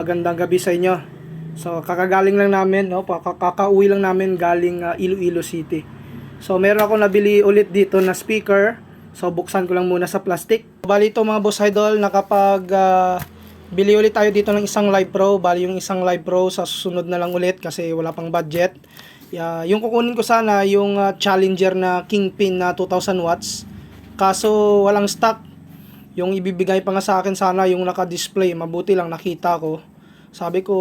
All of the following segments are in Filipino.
Magandang gabi sa inyo. So, kakagaling lang namin, no? Kakauwi lang namin galing ah, Iloilo City. So, meron ako nabili ulit dito na speaker. So, buksan ko lang muna sa plastic. Bali ito mga boss idol, nakapag ah, bili ulit tayo dito ng isang Live Pro. Bali yung isang Live Pro sa susunod na lang ulit kasi wala pang budget. Yeah, yung kukunin ko sana yung ah, Challenger na Kingpin na 2000 watts. Kaso walang stock. Yung ibibigay pa nga sa akin sana yung naka-display. Mabuti lang nakita ko. Sabi ko,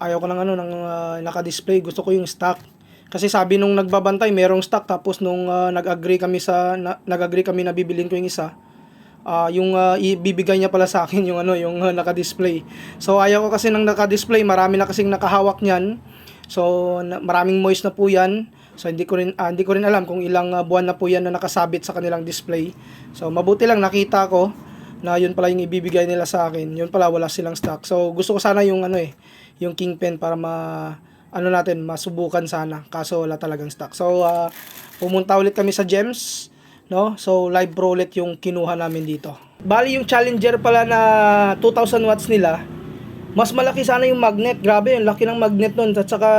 ayaw ko ng ano, ng ah, naka-display. Gusto ko yung stock. Kasi sabi nung nagbabantay, merong stock. Tapos nung ah, nag-agree kami sa, na, nag-agree kami na bibilin ko yung isa, ah, yung ah, ibibigay niya pala sa akin yung ano, yung ah, naka-display. So ayaw ko kasi ng naka-display. Marami na kasing nakahawak niyan. So na, maraming moist na po yan. So hindi ko rin ah, hindi ko rin alam kung ilang ah, buwan na po yan na nakasabit sa kanilang display. So mabuti lang nakita ko na yun pala yung ibibigay nila sa akin. Yun pala wala silang stock. So gusto ko sana yung ano eh, yung kingpin para ma ano natin, masubukan sana. Kaso wala talagang stock. So ah, pumunta ulit kami sa Gems, no? So live pro ulit yung kinuha namin dito. Bali yung Challenger pala na 2000 watts nila, mas malaki sana yung magnet. Grabe, yung laki ng magnet nun. At saka,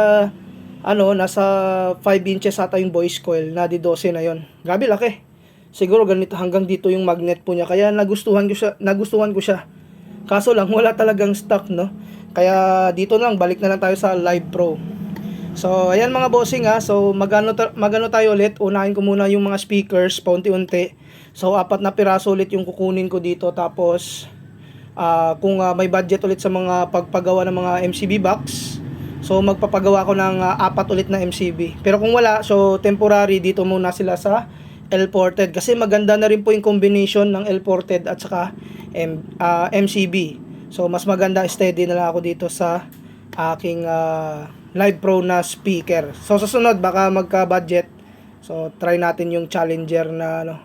ano, nasa 5 inches ata yung voice coil na di 12 na yon. Grabe, laki. Siguro ganito hanggang dito yung magnet po niya. Kaya nagustuhan ko siya, nagustuhan ko siya. Kaso lang, wala talagang stock, no? Kaya dito na lang, balik na lang tayo sa Live Pro. So, ayan mga bossing ha. So, magano, magano tayo ulit. Unahin ko muna yung mga speakers, paunti-unti. So, apat na piraso ulit yung kukunin ko dito. Tapos, Ah, kung ah, may budget ulit sa mga pagpagawa ng mga MCB box, so magpapagawa ko ng ah, apat ulit na MCB. Pero kung wala, so temporary dito muna sila sa L-ported kasi maganda na rin po yung combination ng L-ported at saka M, ah, MCB. So mas maganda steady na lang ako dito sa aking ah, Live Pro na speaker. So sa sunod baka magka-budget. So try natin yung Challenger na ano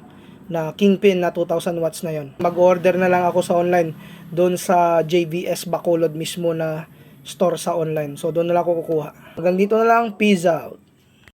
na Kingpin na 2000 watts na yon. Mag-order na lang ako sa online doon sa JVS Bacolod mismo na store sa online. So doon na lang ako kukuha. Hanggang dito na lang. Peace out.